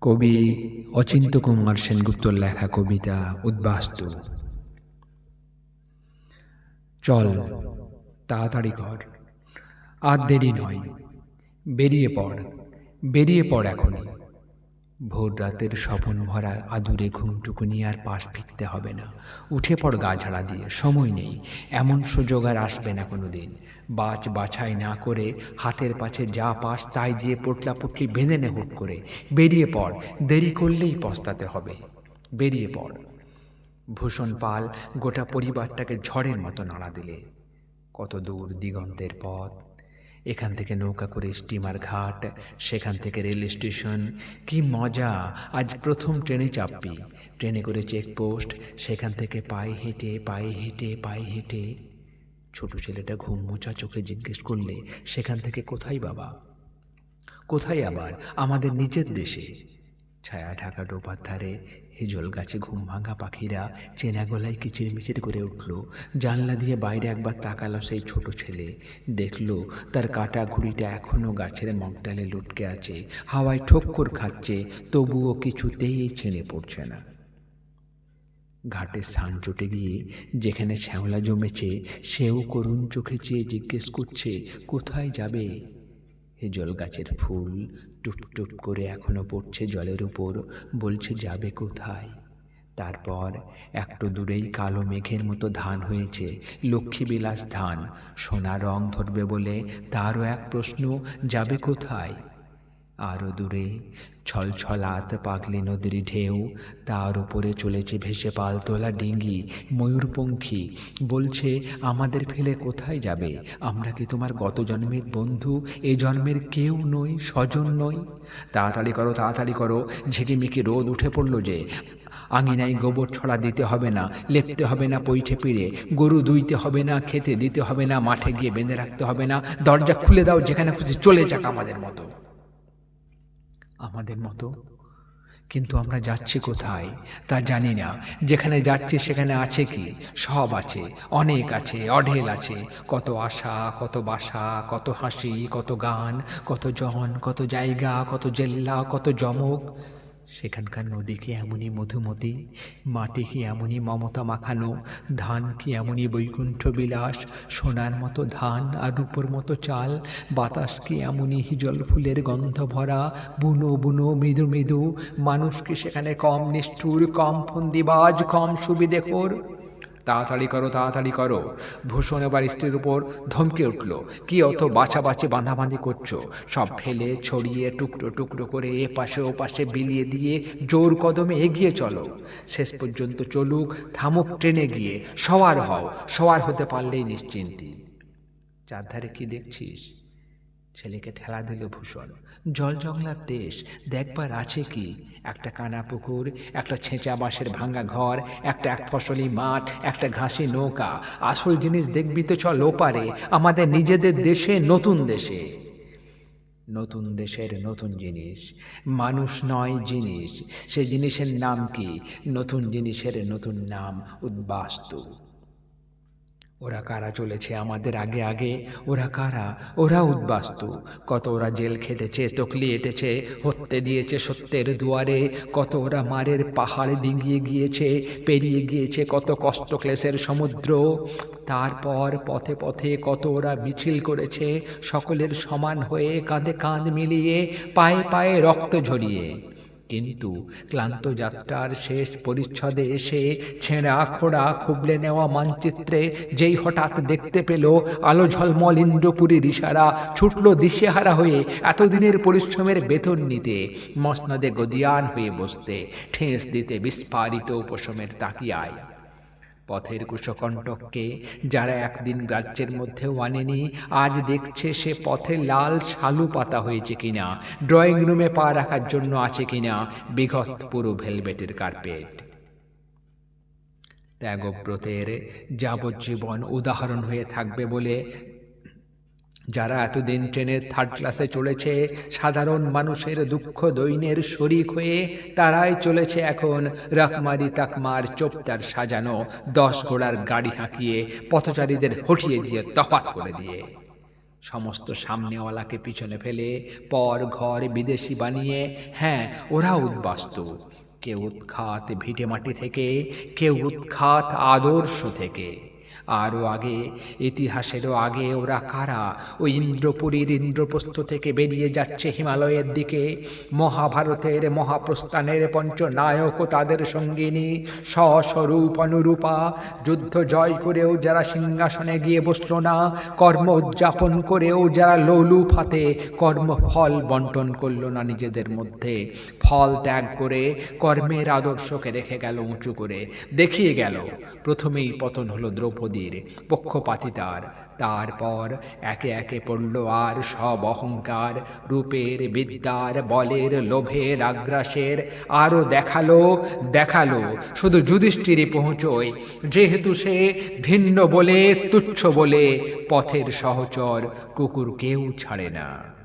কবি অচিন্ত কুমার সেনগুপ্তর লেখা কবিতা উদ্বাস্তু। চল, তাড়াতাড়ি কর আর দেরি নয়। বেরিয়ে পড় বেরিয়ে পড় এখনই। ভোর রাতের স্বপন ভরা আদুরে ঘুমটুকুনি আর পাশ ফিরতে হবে না। উঠে পড় গা ঝাড়া দিয়ে, সময় নেই, এমন সুযোগ আর আসবে না কোনো দিন বাছ বাছাই না করে হাতের পাছে যা পাস তাই দিয়ে পোটলা পুটলি বেঁধে নে হুট করে। বেরিয়ে পড়, দেরি করলেই পস্তাতে হবে। বেরিয়ে পড়। ভূষণ পাল গোটা পরিবারটাকে ঝড়ের মতো নাড়া দিলে। কত দূর দিগন্তের পথ। এখান থেকে নৌকা করে স্টিমার ঘাট, সেখান থেকে রেল স্টেশন। কি মজা! আজ প্রথম ট্রেনে চাপবি। ট্রেনে করে চেকপোস্ট, সেখান থেকে পায়ে হেঁটে পায়ে হেঁটে পায়ে হেঁটে। ছোট ছেলেটা ঘুম মোচা চোখে জিজ্ঞেস করলে, সেখান থেকে কোথায় বাবা? কোথায় আবার? আমাদের নিজের দেশে। ছায়া ঢাকা ডোবার ধারে হিজল গাছে ঘুম ভাঙা পাখিরা চেনা গলায় কিচিরমিচির করে উঠল। জানলা দিয়ে বাইরে একবার তাকালো সেই ছোট ছেলে। দেখল তার কাটা ঘুড়িটা এখনও গাছের মগডালে লুটকে আছে, হাওয়ায় ঠোক্কর খাচ্ছে, তবুও কিছুতেই ছেড়ে পড়ছে না। ঘাটে স্থান চটে গিয়ে যেখানে শ্যাওলা জমেছে, সেও করুণ চোখে চেয়ে জিজ্ঞেস করছে, কোথায় যাবে? হেজল গাছের ফুল টুপ টুপ করে এখনও পড়ছে জলের উপর, বলছে, যাবে কোথায়? তারপর একটু দূরেই কালো মেঘের মতো ধান হয়েছে, লক্ষ্মীবিলাস ধান। সোনা রং ধরবে বলে তারও এক প্রশ্ন, যাবে কোথায়? আরও দূরে ছলছলাত পাগলি নদীর ঢেউ, তার উপরে চলেছে ভেসে পালতোলা ডিঙ্গি, ময়ূরপঙ্খী। বলছে, আমাদের ফেলে কোথায় যাবে? আমরা কি তোমার গত জন্মের বন্ধু? এ জন্মের কেউ নই, স্বজন নই? তাড়াতাড়ি করো তাড়াতাড়ি করো। ঝিকিমিকি রোদ উঠে পড়ল যে, আঙিনায় গোবর ছড়া দিতে হবে না, লেপতে হবে না পৈঠে পিড়ে, গরু দুইতে হবে না, খেতে দিতে হবে না, মাঠে গিয়ে বেঁধে রাখতে হবে না, দরজা খুলে দাও, যেখানে খুশি চলে যাক আমাদের মতো। আমাদের মতো। কিন্তু আমরা যাচ্ছি কোথায় তা জানি না। যেখানে যাচ্ছি সেখানে আছে কি? সব আছে, অনেক আছে, অঢেল আছে। কত আশা, কত বাসা, কত হাসি, কত গান, কত জন কত জায়গা, কত জেল্লা, কত জমক। সেখানকার নদী কি এমনই মধুমতি? মাটি কি এমনই মমতা মাখানো? ধান কি এমনই বৈকুণ্ঠ বিলাস? সোনার মতো ধান আর রূপোর মতো চাল? বাতাস কি এমনই হিজল ফুলের গন্ধ ভরা? বুনো বুনো, মৃদু মৃদু। মানুষ কি সেখানে কম নিষ্ঠুর, কম ফন্দিবাজ, কম সুবিধেখোর? তাড়াতাড়ি করো তাড়াতাড়ি করো। ভূষণ এবার স্ত্রীর উপর ধমকে উঠল, কি অত বাছা বাছাবাছি বাঁধাবাঁধি করছ? সব ফেলে, ছড়িয়ে, টুকরো টুকরো করে এ পাশে ও পাশে বিলিয়ে দিয়ে জোর কদমে এগিয়ে চলো। শেষ পর্যন্ত চলুক, থামুক ট্রেনে গিয়ে, সওয়ার হও, সওয়ার হতে পারলেই নিশ্চিন্তি। চারধারে কি দেখছিস? ছেলেকে ঠেলা দিল ভূষণ। জল জংলার দেশ, দেখবার আছে কি? একটা কানা পুকুর, একটা ছেঁচা বাঁশের ভাঙা ঘর, একটা এক ফসলি মাঠ, একটা ঘাসি নৌকা। আসল জিনিস দেখবি তো চল ওপারে, আমাদের নিজেদের দেশে, নতুন দেশে। নতুন দেশের নতুন জিনিস, মানুষ নয় জিনিস। সে জিনিসের নাম কি? নতুন জিনিসের নতুন নাম উদ্বাস্তু। ওরা কারা চলেছে আমাদের আগে আগে? ওরা কারা? ওরা উদ্বাস্তু। কত ওরা জেল খেটেছে, তকলি এটেছে, হত্যে দিয়েছে সত্যের দুয়ারে। কত ওরা মারের পাহাড় ডিঙ্গিয়ে গিয়েছে, পেরিয়ে গিয়েছে কত কষ্ট ক্লেশের সমুদ্র। তারপর পথে পথে কত ওরা মিছিল করেছে, সকলের সমান হয়ে কাঁধে কাঁধ মিলিয়ে, পায়ে পায়ে রক্ত ঝরিয়ে। কিন্তু ক্লান্ত যাত্রার শেষ পরিচ্ছদে এসে ছেঁড়া খোড়া খুবলে নেওয়া মানচিত্রে যেই হঠাৎ দেখতে পেল আলো ঝলমল ইন্দ্রপুরীর ইশারা, ছুটল দিশেহারা হয়ে এতদিনের পরিশ্রমের বেতন নিতে, মসনদে গদিয়ান হয়ে বসতে, ঠেস দিতে বিস্ফারিত উপশমের তাকিয়ায়। পথের কুশকণ্টককে যারা একদিন গ্রাহ্যের মধ্যেও আনেনি আজ দেখছে সে পথে লাল শালু পাতা হয়েছে কিনা ড্রয়িং রুমে পা রাখার জন্য আছে কিনা বিগত পুরো ভেলভেটের কার্পেট। ত্যাগব্রতের যাবজ্জীবন উদাহরণ হয়ে থাকবে বলে যারা এতদিন ট্রেনের থার্ড ক্লাসে চলেছে, সাধারণ মানুষের দুঃখ দৈনের শরিক হয়ে তারাই চলেছে এখন রাকমারি তাকমার চোপতার সাজানো, দশ ঘোড়ার গাড়ি হাঁকিয়ে, পথচারীদের হটিয়ে দিয়ে তফাত করে দিয়ে। সমস্ত সামনেওয়ালাকে পিছনে ফেলে, পর ঘর বিদেশি বানিয়ে হ্যাঁ ওরা উদ্বাস্তু। কেউ উৎখাত ভিটেমাটি থেকে, কেউ উৎখাত আদর্শ থেকে। আরও আগে, ইতিহাসেরও আগে ওরা কারা? ওই ইন্দ্রপুরীর ইন্দ্রপ্রস্থ থেকে বেরিয়ে যাচ্ছে হিমালয়ের দিকে। মহাভারতের মহাপ্রস্থানের পঞ্চনায়ক ও তাদের সঙ্গিনী স্বস্বরূপ অনুরূপা। যুদ্ধ জয় করেও যারা সিংহাসনে গিয়ে বসল না, কর্ম উদযাপন করেও যারা লোলুপ হাতে কর্মফল বন্টন করল না নিজেদের মধ্যে। ফল ত্যাগ করে কর্মের আদর্শকে রেখে গেল উঁচু করে। দেখিয়ে গেল, প্রথমেই পতন হলো দ্রৌপদীর পক্ষপাতিতার। তারপর একে একে পড়ল আর সব অহংকার। রূপের বিদ্যার বলের লোভের আগ্রাসের আরও দেখাল দেখাল। শুধু যুধিষ্ঠিরই পৌঁছয়। যেহেতু সে ভিন্ন বলে, তুচ্ছ বলে পথের সহচর কুকুর কেউ ছাড়ে না।